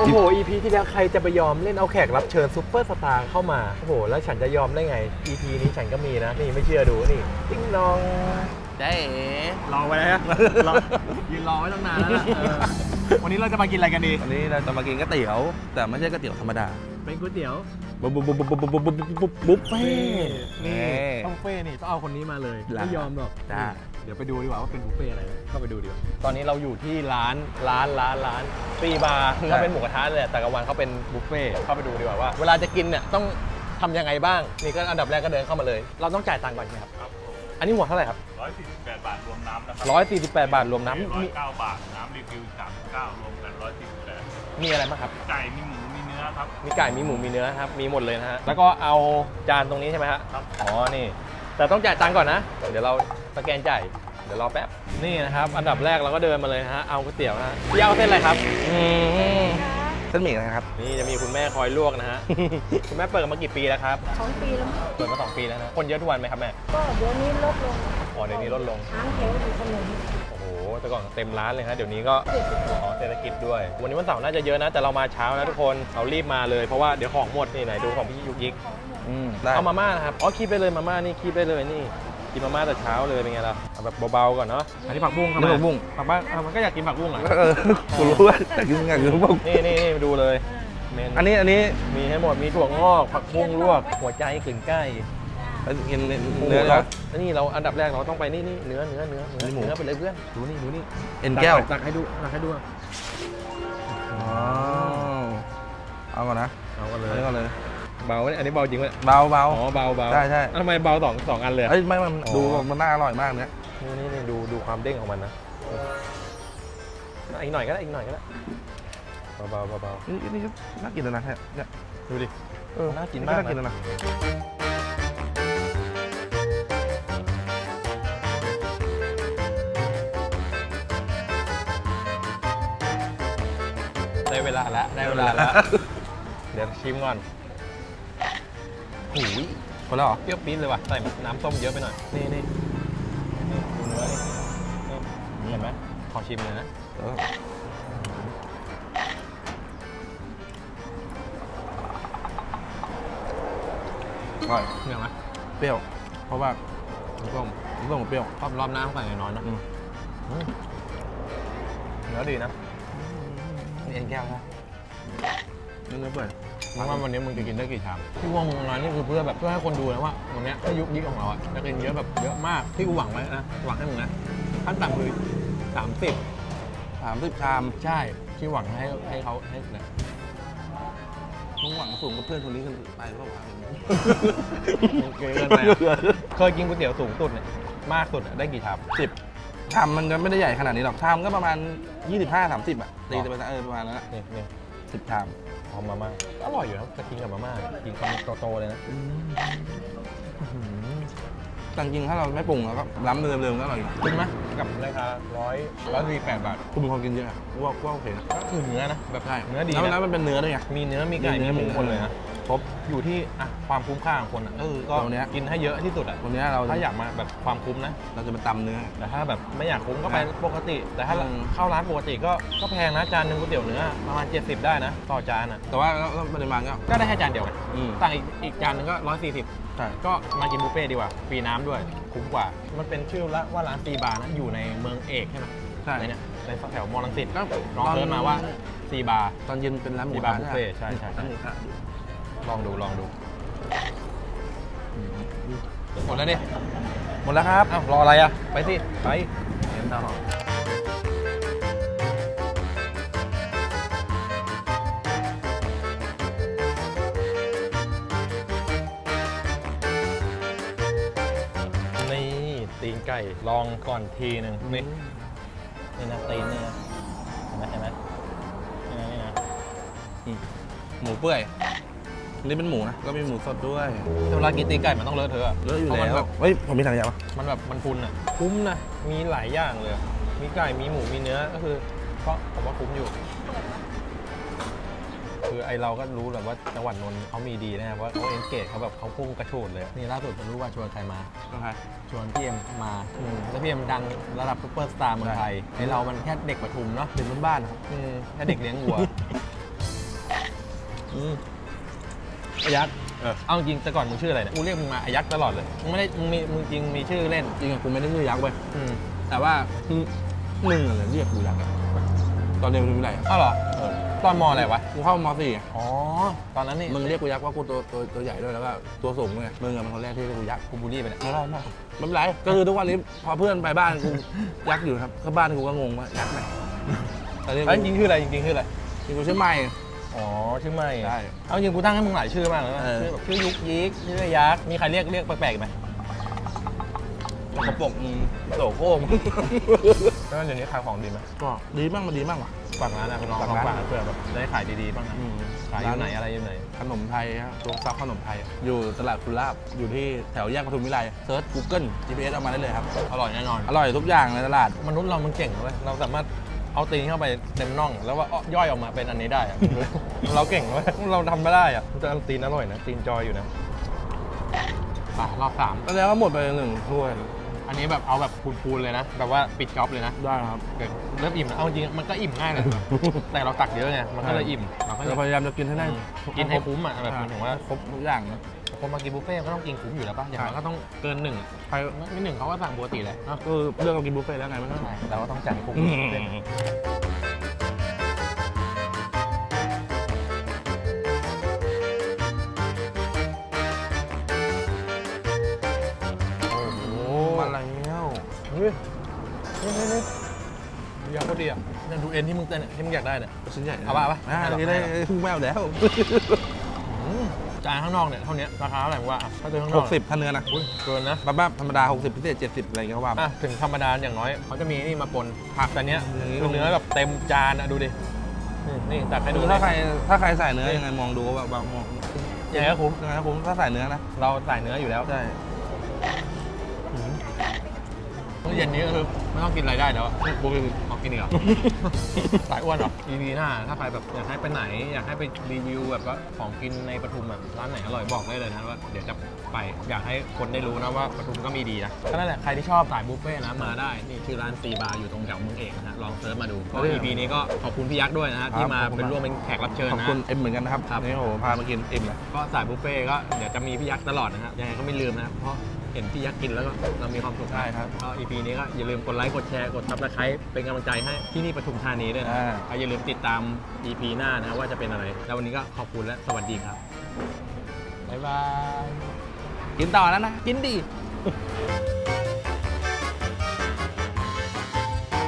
โอ้โห EP ที่แล้วใครจะไปยอมเล่นเอาแขกรับเชิญซุปเปอร์สตาร์เข้ามา โอ้โห แล้วฉันจะยอมได้ไง EP นี้ฉันก็มีนะ นี่ไม่เชื่อดูนี่ติ๊งนอง ได้เอ๋รอไว้นะรอยืนรอไว้ตั้งนานแล้วนะเออวันนี้เราจะมากินอะไรกันดี วันนี้เราจะมากินก๋วยเตี๋ยว แต่ไม่ใช่ก๋วยเตี๋ยวธรรมดาเป็นก๋วยเตี๋ยว บุ๊บบุ๊บบุ๊บบุ๊บบุ๊บบุ๊บบุ๊บบุ๊บเฟ่นี่ นี่ต้องเฟ่นี่ต้องเอาคนนี้มาเลยได้ไม่ยอมหรอกได้เดี๋ยวไปดูดีกว่าว่าเป็นบุฟเฟ่อะไรนะเข้าไปดูดีกว่าตอนนี้เราอยู่ที่ร้านร้านร้านร้านปีบาร์เขาเป็นหมูกระทะเลยแต่กลางวันเขาเป็นบุฟเฟ่เข้าไปดูดีกว่าว่า เวลาจะกินเนี่ยต้องทำยังไงบ้างนี่ก็อันดับแรกก็เดินเข้ามาเลย เราต้องจ่ายตังค์ก่อนใช่ไหมครับครับผมอันนี้หัวเท่าไหร่ครับ148 บาทรวมน้ำนะครัร้อยสี่สิบแปดบาทรวมน้ำมี109บาทน้ำรีฟิล39รวมกัน148มีอะไรบ้างครับไก่มีหมูมีเนื้อครับมีไก่มีหมูมีเนื้อครับมีหมดเลยนะฮะแล้วก็เอาจานตรงนี้ใช่ไหมฮะครับอ๋อนี่ แต่ต้องจ่ายตังค์ก่อนนะ เดี๋ยวเราสแกนจ่ายเดี๋ยวรอแป๊บ นี่นะครับ อันดับแรกเราก็เดินมาเลยนะฮะ เอาก๋วยเตี๋ยวนะฮะพี่เอาเส้นอะไรครับ อืมเส้นหมี่นะครับ นี่จะมีคุณแม่คอยลวกนะฮะ คุณแม่เปิดมากี่ปีแล้วครับ สองปีแล้วมั้งเปิดมาสองปีแล้วนะ คนเยอะทุกวันไหมครับแม่ ก็เดี๋ยวนี้ลดลงอ๋อเดี๋ยวนี้ลดลงหางแถวอยู่ถนนโอ้โห แต่ก่อนเต็มร้านเลยฮะ เดี๋ยวนี้ก็ เจ็ดสิบกว่าอ๋อเศรษฐกิจด้วย วันนี้วันเสาร์น่าจะเยอะนะ แต่เรามาเช้านะทุกคน เรารีบมาเลย เพราะว่าเดี๋ยวของหมดนี่ไหนดูของพี่ยุกยิกอื มได้ เอามาม่านะครับ อ๋อคีบไปเลยมาม่านี่คีบไปเลยนี่กินมาม่าแต่เช้าเลยเป็นไงล่ะเอาแบบเบาๆก่อนเนาะ อันนี้ผักบุ้งครับนี่ผักบุ้ง ผักบ้างอะมันก็อยากกินผักบุ้งอะ เออกูรู้ว่าอยากกินอยากกินพวกนี่นี่นี่มาดูเลยเมนอันนี้อันนี้มีให้หมด มีถั่วงอก ผักบุ้งลวก หัวใจกึ่งใกล้กินหเนื้มูอแล้แล้ววนี่เราอันดับแรกเราต้องไปนี่นี่เนื้อเนื้อเนื้อเนื้อนี่หมู เนื้อไปเลยเพื่อน ดูนี่ดูนี่เอ็นแก้วตักให้ดูตักให้ดูอ๋อเอาก่อนนะเอากันเลอันยนี้ก่อนเลย เบาไหมอันนี้เบาจริงไหมเบาเบา อ๋อเบาเบาใช่ใช่ อะทำไมเบาสองสองอันเลยอะ เอ้ยไม่มันอ๋อ ดูมันน่าอร่อยมากเนี่ยนี่นี่นี่ดูดูความเด้งของมันนะอีกหน่อยก็ได้อีกหน่อยก็ได้เบาๆเบานี่นี่ก็น่ากินแล้วนะเนี่ยๆดูดิ เออน่ากินมากน่ากินแล้วนะนะได้เวลาแล้วได้เวลาแล้ว เดี๋ยวชิมก่อน หูยคนแล้วเหรอเปรี้ยวปี๊ดเลยว่ะใส่น้ำส้มเยอะไปหน่อย นี่นี่นี่ดูเนื้อนี่นี่เห็นไหมขอชิมเลยนะเอออร่อยเหนียวไหมเปรี้ยว เพราะว่าน้ำส้มน้ำส้มกับเปรี้ยวรอบรอบหน้าต้องใส่น้อยๆเนอะอืมอืมเนื้อดีนะนี่เอ็นแก้วนะเนื้อเปื่อย มึงว่าวันนี้มึงจะกินได้กี่ชามที่ว่ามึงมานี่คือเพื่อแบบเพื่อให้คนดูนะว่าวันเนี้ยถ้ายุคยิกของเราอะจะกินเยอะแบบเยอะมากที่กูหวังไว้นะหวังให้มึงนะขั้นต่ำคือสามสิบสามสิบชาม ใช่ที่หวังให้ให้เขาให้เนี่ยมึงหวังสูงกับเพื่อนคนนี้กันไปเปล่าวะเกินไปอะเคยกินก๋วยเตี๋ยวสูงสุดเนี่ยมากสุดอะได้กี่ชามสิบชามมันก็ไม่ได้ใหญ่ขนาดนี้หรอกชามก็ประมาณ 25 30 อะตีไปเออประมาณนั้นแหละนี่นี่สิบชาม หอมมาม่าอร่อยอยู่นะจะกินกับมาม่ากินคำโตๆเลยนะอื้อหือแต่จริงๆถ้าเราไม่ปรุงแล้วก็ล้ำเดิมๆก็อร่อยอยู่คุ้มไหมกับราคาร้อยร้อยสี่แปดบาทคุณเป็นคนกินเยอะอะว่าว่าโอเคนะก็คือเนื้อนะแบบใช่เนื้อดีแล้วนะแล้วมันเป็นเนื้อด้วยไงมีเนื้อมีไก่มีมีเนื้อหมูมีคนเลยนะ ครบ อยู่ที่อะความคุ้มค่าของคนอะเออก็ตัวเนี้ย กินให้เยอะที่สุดอะวันนี้เราถ้าอยากมาแบบความคุ้มนะ เราจะมาตำเนื้อ แต่ถ้าแบบไม่อยากคุ้มก็ไปอะปกติ แต่ถ้าอืม เข้าร้านปกติก็ก็แพงนะจานหนึงก๋วยเตี๋ยวเนื้อประมาณ 70 ได้นะ ต่อจานอะแต่ว่าแล้วแล้วปริมาณก็ ก็ได้แค่จานเดียวกันอืมต่างอีกอีกจานหนึงก็ 140 ใช่ ก็มากินบุฟเฟ่ต์ดีกว่า ฟรีน้ำด้วย คุ้มกว่า มันเป็นชื่อละว่าร้านซีบาร์นะอยู่ในเมืองเอกใช่ไหมใช่ในเนี่ยในแถวมอลังสิตก็ลองเสิร์ชมาว่าซีบาร์ ตอนเย็นเป็นร้านหมูมีบาร์บุฟเฟ่ต์ใช่ใช่ใช่ ร้านหมูกระทะ ลองดูลองดูหมดแล้วดิหมดแล้วครับอ้าวรออะไรอะ ไปสิ ไปเห็นตลอดนี่ตีนไก่ลองก่อนทีหนึ่งนี่นี่นะตีนนี่นะเห็นไหมเห็นไหมนี่นะนี่นะหมูเปื่อยอั นนี่เป็นหมูนะ ก็มีหมูสดด้วยแต่เวลากินตีนไก่มันต้องเลอะเทอะเยอะอยู่พราะแล้มันวแบบเฮ้ย ผมมีถังขยะปะมันแบบมันพุนอะ คุ้มนะ มีหลายอย่างเลยอะมีไก่ มีหมู มีเนื้อ ก็คือก็ผมว่าคุ้มอยู่ คือไอเราก็รู้แหละว่าจังหวัดนนท์เขามีดีนะครับว่าเขาเอนเกจเขาแบบเขาพุ่งกระโชดเลย นี่ล่าสุดผมรู้ว่าชวนใครมาต้องใครชวนพี่เอ็มมาอืมแล้วพี่เอ็มดังระดับซุปเปอร์สตาร์เมืองไทย ไอเรามันแค่เด็กปทุมเนาะเป็นบ้านๆนะครับอืมแค่เด็กเลี้ยงวัว อืมไอ้ยักษ์เออ เอาจริงแต่ก่อนมึงชื่ออะไรเนี่ย กูเรียกมึงมาไอ้ยักษ์ตลอดเลย มึงไม่ได้ มึงมี มึงจริงมีชื่อเล่น จริงๆกูไม่ได้ชื่อยักษ์เว้ยอืมแต่ว่ามึงมึงอะไรเรียกกูยักษ์อะตอนเรียนรู้วิทยาลัยอะอ้าวเหรอตอนมอะไรวะ กูเข้ามสี่อะอ๋อ ตอนนั้นนี่มึงเรียกกูยักษ์ว่ากูตัวตัวตัวใหญ่ด้วยแล้วก็ตัวสูงด้วยมึงอะเป็นคนแรกที่เรียกกูยักษ์กูบูลลี่ไปเนี่ยไม่ได้ไม่ไม่เป็นไรก็คือทุกวันนี้พอเพื่อนไปบ้านกูยักษ์อยู่ครับก็บ้านกูก็งงว่ายักษ์ไหนแต่เรียกแล้วจกูริงๆชื่ออะไรจริงๆชื่ออะไร จริงๆกูชื่อไม่ อ๋อชื่อไม่ได้เอาจริงกูตั้งให้มึงหลายชื่อมากเลยนะเออ ชื่อแบบชื่อยุกยิกชื่อยักษ์มีใครเรียกเรียกแปลกๆอีกไหมกระปรกมึงโสโครกแล้วเดี๋ยวนี้ขายของดีไหมก็ดีบ้างมันดีบ้างว่ะ ฝากร้านนะคุณน้องฝากลองร้านฝากเพื่อแบบได้ขายดีๆบ้างนะอืมขายอยู่ไหนอะไรอยู่ไหนขนมไทยครับตัวซับขนมไทย อยู่ตลาดคุณลาบ อยู่ที่แถวแยกปทุมวิไลเซิร์ช Google GPS เอามาได้เลยครับ อร่อยแน่นอน อร่อยทุกอย่างในตลาด มนุษย์เรามันเก่งเว้ยเราสามารถ เอาตีนเข้าไปเต็มน่อง แล้วว่าย่อยออกมาเป็นอันนี้ได้อะ เราเก่งเว้ยเราทำไม่ได้อะแต่ตีนอร่อยนะตีนจอยอยู่นะอะรอบสามก็แล้วก็หมดไปหนึ่งถ้วย อันนี้แบบเอาแบบพูนๆเลยนะแบบว่าปิดจ็อบเลยนะได้ครับ เกิดเริ่มอิ่มแล้วเอาจริงๆมันก็อิ่มง่ายเลย แต่เราตักเยอะไงมันก็เลยอิ่มเราก็เราพยายามจะกินให้ได้กินให้คุ้มอะแบบหมายถึงว่า ครบทุกอย่างนะ คนมากินบุฟเฟ่ต์ก็ต้องกินคุ้มอยู่แล้วป่ะ อย่างน้อยก็ต้องเกินหนึ่งใครไม่หนึ่งเขาก็สั่งปกติเลยเนาะก็เรื่องเรากินบุฟเฟ่ต์แล้วไงมันก็ใช่เราก็ต้องจ่ายคุ้มอืมโอ้โหมาแล้วเฮ้ยเฮ้ยเฮ้ยเฮ้ยอยากก็ดีอะเนี่ยดูเอ็นที่มึงเต้นอะที่มึงอยากได้เนี่ยชิ้นใหญ่นะเอาป่ะเอาป่ะอ่าให้หรอนี่ได้ให้หรอพุ่งแมวแล้วอืม จานข้างนอกเนี่ยเท่านี้ราคาเท่าไหร่มึงว่าอะถ้าเจอข้างนหอกกสิบถ้าเนื้อนะอุ้ยเกินนะบ้าบ้าธรรมดาหกสิบพิเศษเจ็ดสิบอะไรอย่างเงี้ยก็ว่าไป อะถึงธรรมดาอย่างน้อยเขาจะมีนี่มาปนผักแต่เนี้ยอืม คือเนื้อแบบเต็มจานอะดูดินี่นี่ตักให้ดูคือถ้าใครเลยถ้าใครใส่เนื้อยังไงมองดูว่าแบบมองยังไงก็คุ้มยังไงก็คุ้มถ้าใส่เนื้อนะเราใส่เนื้ออยู่แล้ว ใช่มื้อ เย็นนี้ก็คือไม่ต้องกินอะไรได้แล้วอะกูกินออกกินอีกเหรอ สายอ้วนเหรอ EP หน้าถ้าใครแบบอยากให้ไปไหน อยากให้ไปรีวิวแบบว่าของกินในปทุมแบบร้านไหนอร่อยบอกได้เลยนะว่าเดี๋ยวจะไปอยากให้คนได้รู้นะว่าปทุมก็มีดีนะก็นั่นแหละใครที่ชอบสายบุฟเฟ่ต์นะมาได้นี่ชื่อร้านซีบาร์อยู่ตรงแถวเมืองเอกนะฮะลองเซิร์ชมาดูก็ EP นี้ก็ขอบคุณพี่ยักษ์ด้วยนะฮะที่มาเป็นร่วมเป็นแขกรับเชิญขอบนะ คุณเอ็มเหมือนกันนะครับครับ นี่โอ้โหพามากินเอ็มเลย ก็สายบุฟเฟ่ต์ก็เดี๋ยวจะมีพี่ยักษ์ตลอดนะครับยังไงก็ไม่ลืมนะครับเพราะ เห็นพี่ยักษ์กินแล้วก็เรามีความสุขใช่ครับก็ EP นี้ก็อย่าลืมกดไลค์กดแชร์กดซับสไครป์เป็นกำลังใจให้ที่นี่ปทุมธานีด้วยนะอ่าก็อย่าลืมติดตาม EP หน้านะว่าจะเป็นอะไร แล้ววันนี้ก็ขอบคุณและสวัสดีครับ บ๊ายบาย กินต่อแล้วนะ กินดีเ